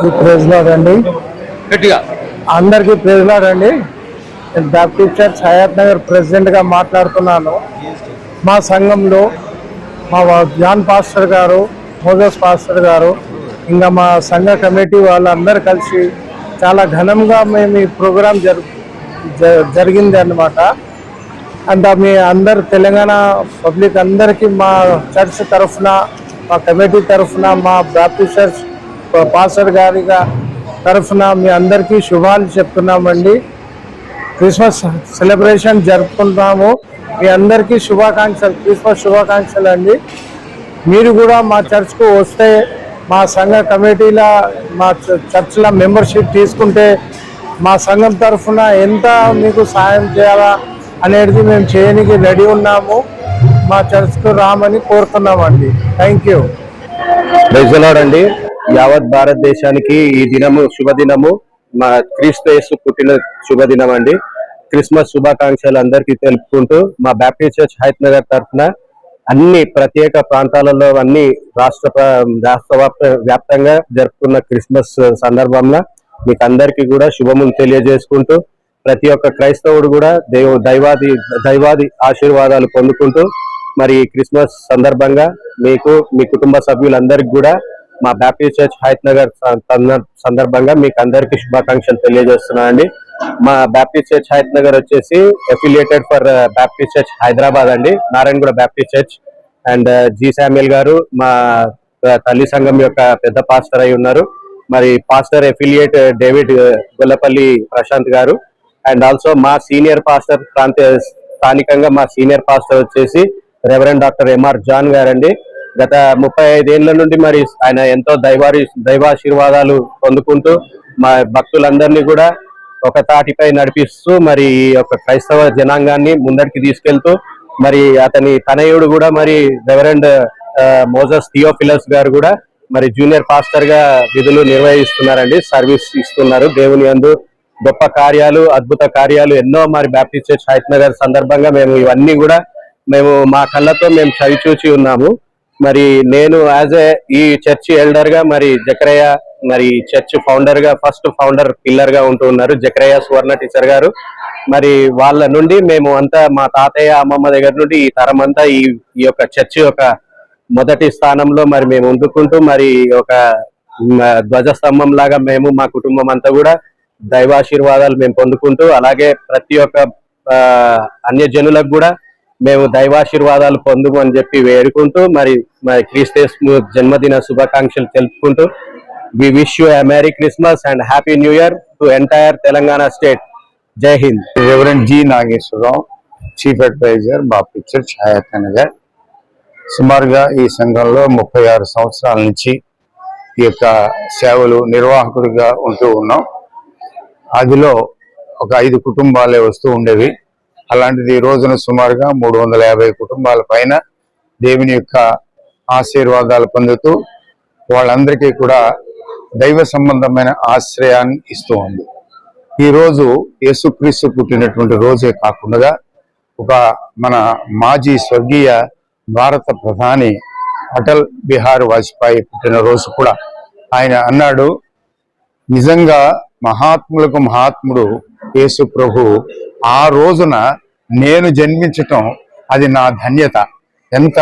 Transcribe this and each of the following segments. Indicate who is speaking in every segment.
Speaker 1: Praise lord అండి.
Speaker 2: గట్టిగా.
Speaker 1: అందరికీ ప్రైజ్ లాడ్ అండి. నేను బ్యాప్టిస్ట్ చర్చ్ హయాత్ నగర్ ప్రెసిడెంట్గా మాట్లాడుతున్నాను. మా సంఘంలో మా జాన్ పాస్టర్ గారు మోజస్ పాస్టర్ గారు ఇంకా మా సంఘ కమిటీ వాళ్ళందరూ కలిసి చాలా ఘనంగా మేము ఈ ప్రోగ్రాం జరు జరిగింది అన్నమాట. అండ్ మీ అందరు తెలంగాణ పబ్లిక్ అందరికీ మా చర్చ్ తరఫున మా కమిటీ తరఫున మా బ్యాప్టిస్ట్ చర్చ్ పాస్టర్ గారిగా తరఫున మీ అందరికీ శుభాలు చెప్తున్నామండి. క్రిస్మస్ సెలబ్రేషన్ జరుపుకుంటాము మీ అందరికీ శుభాకాంక్షలు క్రిస్మస్ శుభాకాంక్షలు అండి మీరు కూడా మా చర్చ్కు వస్తే మా సంఘ కమిటీల మా చర్చ్ల మెంబర్షిప్ తీసుకుంటే మా సంఘం తరఫున ఎంత మీకు సాయం చేయాలా అనేది మేము చేయడానికి రెడీ ఉన్నాము. మా చర్చ్కు రామని కోరుతున్నామండి. Thank you.
Speaker 2: అండి. యావత్ భారతదేశానికి ఈ దినము శుభదినము. మా క్రీస్తు పుట్టిన శుభదినం అండి క్రిస్మస్ శుభాకాంక్షలు అందరికీ తెలుపుకుంటూ మా బ్యాప్టిస్ట్ చర్చ్ హైత్ నగర్ తరఫున అన్ని ప్రత్యేక ప్రాంతాలలో అన్ని రాష్ట్ర రాష్ట్ర వ్యాప్త- వ్యాప్తంగా జరుపుకున్న క్రిస్మస్ సందర్భంలో మీకు అందరికీ కూడా శుభములు తెలియజేసుకుంటూ ప్రతి ఒక్క క్రైస్తవుడు కూడా దేవు దైవాది దైవాది ఆశీర్వాదాలు పొందుకుంటూ మరి క్రిస్మస్ సందర్భంగా మీకు మీ కుటుంబ సభ్యులందరికీ కూడా మా బ్యాప్టిస్ట్ చర్చ్ హైత్ నగర్ సందర్భంగా మీకు అందరికీ శుభాకాంక్షలు తెలియజేస్తున్నానండి. మా బ్యాప్టిస్ట్ చర్చ్ హైత్ నగర్ వచ్చేసి affiliated for uh, baptist church Hyderabad అండి. Narayanaguda baptist church. And uh, G Samuel గారు మా uh, తల్లి సంఘం యొక్క పెద్ద పాస్టర్ అయి ఉన్నారు. మరి pastor affiliate David Gollapalli Prashanth గారు. అండ్ ఆల్సో మా సీనియర్ పాస్టర్ ప్రాంతీయ స్థానికంగా మా సీనియర్ పాస్టర్ వచ్చేసి రెవరెండ్ డాక్టర్ ఎంఆర్ జాన్ గారండి. గత ముప్పై ఐదేళ్ళ నుండి మరి ఆయన ఎంతో దైవారి దైవాశీర్వాదాలు పొందుకుంటూ మా భక్తులందరినీ కూడా ఒక తాటిపై నడిపిస్తూ మరి ఈ యొక్క క్రైస్తవ జనాంగాన్ని ముందరికి తీసుకెళ్తూ మరి అతని తనయుడు కూడా మరి రెవరెండ్ మోజస్ థియోఫిలస్ గారు కూడా మరి జూనియర్ పాస్టర్గా విధులు నిర్వహిస్తున్నారండి. సర్వీస్ ఇస్తున్నారు. దేవుని యందు గొప్ప కార్యాలు అద్భుత కార్యాలు ఎన్నో మరి బ్యాప్టిస్ట్ చర్చ్ హైత్ నగర్ సందర్భంగా మేము ఇవన్నీ కూడా మేము మా కళ్ళతో మేము చవిచూచి ఉన్నాము. మరి నేను యాజ్ ఏ ఈ చర్చి ఎల్డర్గా మరి జక్రయ్య మరి చర్చ్ ఫౌండర్గా ఫస్ట్ ఫౌండర్ పిల్లర్గా ఉంటూ ఉన్నారు జక్రయ్య సువర్ణ టీచర్ గారు. మరి వాళ్ళ నుండి మేము అంతా మా తాతయ్య అమ్మమ్మ దగ్గర నుండి ఈ తరం అంతా ఈ ఈ యొక్క చర్చ్ యొక్క మొదటి స్థానంలో మరి మేము ఉండుకుంటూ మరి ఒక ధ్వజస్తంభం లాగా మేము మా కుటుంబం అంతా కూడా దైవాశీర్వాదాలు మేము పొందుకుంటూ అలాగే ప్రతి ఒక్క అన్య జనులకు కూడా మేము దైవాశీర్వాదాలు పొందుమని చెప్పి వేడుకుంటూ మరి మరి క్రీస్తు జన్మదిన శుభాకాంక్షలు తెలుపుకుంటూ we wish you merry Christmas and happy new year to entire Telangana state Jai Hind.
Speaker 3: Reverend G Nageswararao chief advisor మా పిక్చర్ ఛాయాత్ నగర్ సుమారుగా ఈ సంఘంలో ముప్పై ఆరు సంవత్సరాల నుంచి ఈ యొక్క సేవలు నిర్వాహకుడిగా ఉంటూ ఉన్నాం. అదిలో ఒక ఐదు కుటుంబాలే వస్తూ ఉండేవి. అలాంటిది ఈ రోజున సుమారుగా మూడు వందల యాభై కుటుంబాల పైన దేవుని యొక్క ఆశీర్వాదాలు పొందుతూ వాళ్ళందరికీ కూడా దైవ సంబంధమైన ఆశ్రయాన్ని ఇస్తూ ఉంది. ఈ రోజు యేసుక్రీస్తు పుట్టినటువంటి రోజే కాకుండా ఒక మన మాజీ స్వర్గీయ భారత ప్రధాని అటల్ బిహారీ వాజ్పేయి పుట్టిన రోజు కూడా ఆయన అన్నాడు నిజంగా మహాత్ములకు మహాత్ముడు యేసు ప్రభు ఆ రోజున నేను జన్మించటం అది నా ధన్యత. ఎంత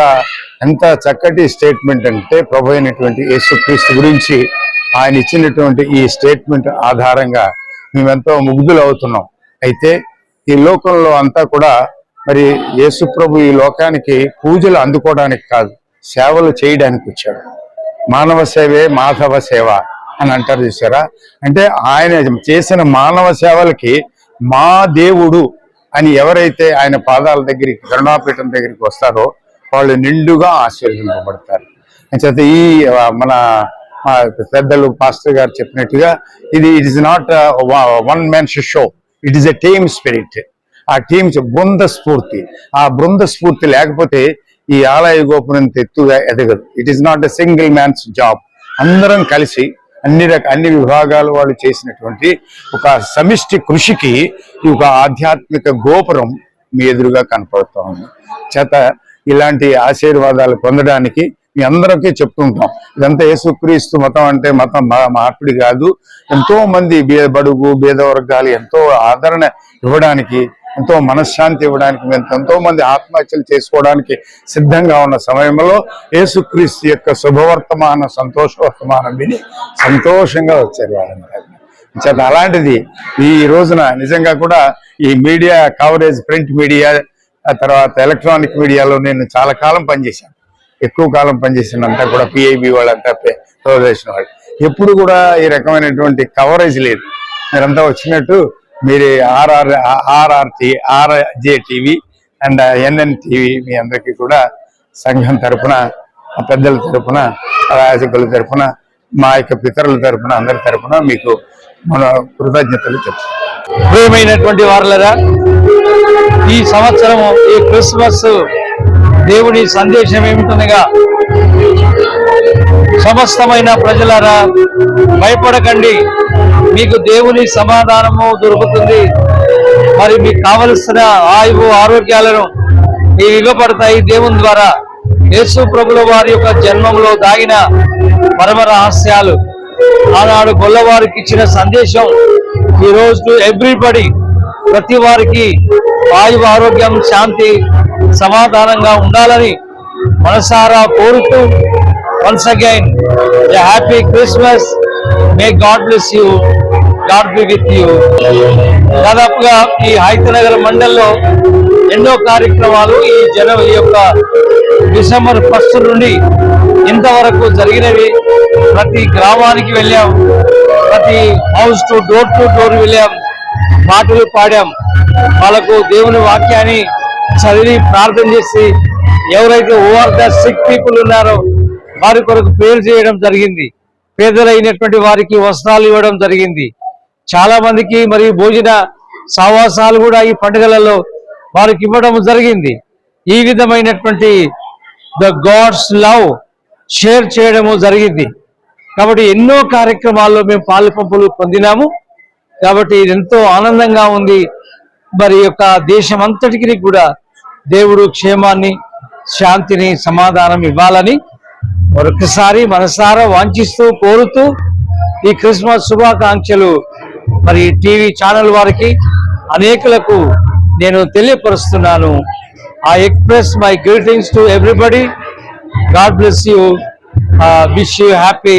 Speaker 3: ఎంత చక్కటి స్టేట్మెంట్ అంటే ప్రభు అయినటువంటి యేసుక్రీస్తు గురించి ఆయన ఇచ్చినటువంటి ఈ స్టేట్మెంట్ ఆధారంగా మేమెంతో ముగ్ధులు అవుతున్నాం. అయితే ఈ లోకంలో అంతా కూడా మరి యేసు ప్రభు ఈ లోకానికి పూజలు అందుకోవడానికి కాదు సేవలు చేయడానికి వచ్చాడు. మానవ సేవే మాధవ సేవ. అని అంటారు చూసారా? అంటే ఆయన చేసిన మానవ సేవలకి మా దేవుడు అని ఎవరైతే ఆయన పాదాల దగ్గరికి కరుణాపీఠం దగ్గరికి వస్తారో వాళ్ళు నిండుగా ఆశీర్వదింపబడతారు. అంచేత ఈ మన పెద్దలు పాస్టర్ గారు చెప్పినట్టుగా ఇది it is not one man show it is a team spirit ఆ టీమ్ బృంద స్ఫూర్తి. ఆ బృంద స్ఫూర్తి లేకపోతే ఈ ఆలయ గోపురం ఎత్తుగా ఎదగదు. It is not a single man's job అందరం కలిసి అన్ని రక అన్ని విభాగాలు వాళ్ళు చేసినటువంటి ఒక సమిష్టి కృషికి ఈ ఒక ఆధ్యాత్మిక గోపురం మీ ఎదురుగా కనపడుతూ ఉంది. చేత ఇలాంటి ఆశీర్వాదాలు పొందడానికి మీ అందరికీ చెప్తుంటాం. ఇదంతా యేసుక్రీస్తు మతం అంటే మతం మా- మార్పిడి కాదు. ఎంతో మంది బే బడుగు బీద వర్గాలు ఎంతో ఆదరణ ఇవ్వడానికి ఎంతో మనశ్శాంతి ఇవ్వడానికి మేము ఎంతో మంది ఆత్మహత్యలు చేసుకోవడానికి సిద్ధంగా ఉన్న సమయంలో యేసుక్రీస్తు యొక్క శుభవర్తమాన సంతోషవర్తమానం విని సంతోషంగా వచ్చారు వాళ్ళందరూ. చేత అలాంటిది ఈ రోజున నిజంగా కూడా ఈ మీడియా కవరేజ్ ప్రింట్ మీడియా ఆ తర్వాత ఎలక్ట్రానిక్ మీడియాలో నేను చాలా కాలం పనిచేశాను. ఎక్కువ కాలం పనిచేసినంతా కూడా పిఐబి వాళ్ళంతా ప్రదర్శన వాళ్ళు. ఎప్పుడు కూడా ఈ రకమైనటువంటి కవరేజ్ లేదు. మీరంతా వచ్చినట్టు మీరు RR RRT RJ TV and NN TV మీ అందరికీ కూడా సంఘం తరపున పెద్దల తరపున రాజకుల తరఫున మా యొక్క పితరుల తరపున అందరి తరఫున మీకు మన కృతజ్ఞతలు చెప్తాం
Speaker 4: ప్రియమైనటువంటి వారులరా ఈ సంవత్సరం ఈ క్రిస్మస్ దేవుని సందేశం ఏమిటనగా సమస్తమైన ప్రజలారా భయపడకండి. మీకు దేవుని సమాధానము దొరుకుతుంది. మరి మీకు కావలసిన ఆయువు ఆరోగ్యాలను ఇవి ఇవ్వబడతాయి దేవుని ద్వారా. యేసు ప్రభుల వారి యొక్క జన్మంలో దాగిన పరమ రహస్యాలు ఆనాడు గొల్లవారికి ఇచ్చిన సందేశం ఈరోజు ఎవ్రీబడి ప్రతి వారికి ఆయువు ఆరోగ్యం శాంతి సమాధానంగా ఉండాలని మనసారా కోరుతూ once again happy Christmas may God bless you God be with you దాదాపుగా ఈ హైతనగర్ మండల్లో ఎన్నో కార్యక్రమాలు ఈ జనవరి యొక్క డిసెంబర్ ఫస్ట్ నుండి ఇంతవరకు జరిగినవి. ప్రతి గ్రామానికి వెళ్ళాం. ప్రతి house to door to door వెళ్ళాం. పాటలు పాడాం. వాళ్ళకు దేవుని వాక్యాన్ని చదివి ప్రార్థన చేసి ఎవరైతే ఓవర్ ద సిక్ పీపుల్ ఉన్నారో వారి కొరకు ప్రేర్ చేయడం జరిగింది. పేదలైనటువంటి వారికి వస్త్రాలు ఇవ్వడం జరిగింది. చాలా మందికి మరి భోజన సావాసాలు కూడా ఈ పండుగలలో వారికి ఇవ్వడం జరిగింది. ఈ విధమైనటువంటి ద గాడ్స్ లవ్ షేర్ చేయడము జరిగింది. కాబట్టి ఎన్నో కార్యక్రమాల్లో మేము పాలు పంపులు పొందినాము. కాబట్టి ఇది ఎంతో ఆనందంగా ఉంది. మరి యొక్క దేశం అంతటికి కూడా దేవుడు క్షేమాన్ని శాంతిని సమాధానం ఇవ్వాలని మరొకసారి మనసారా వాంఛిస్తూ కోరుతూ ఈ క్రిస్మస్ శుభాకాంక్షలు. మరి టీవీ ఛానల్ వారికి అనేకులకు నేను తెలియపరుస్తున్నాను. I express my greetings to everybody. God bless you. Wish you happy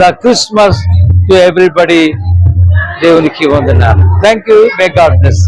Speaker 4: the Christmas to everybody. దేవునికి వందనాలు. Thank you may God bless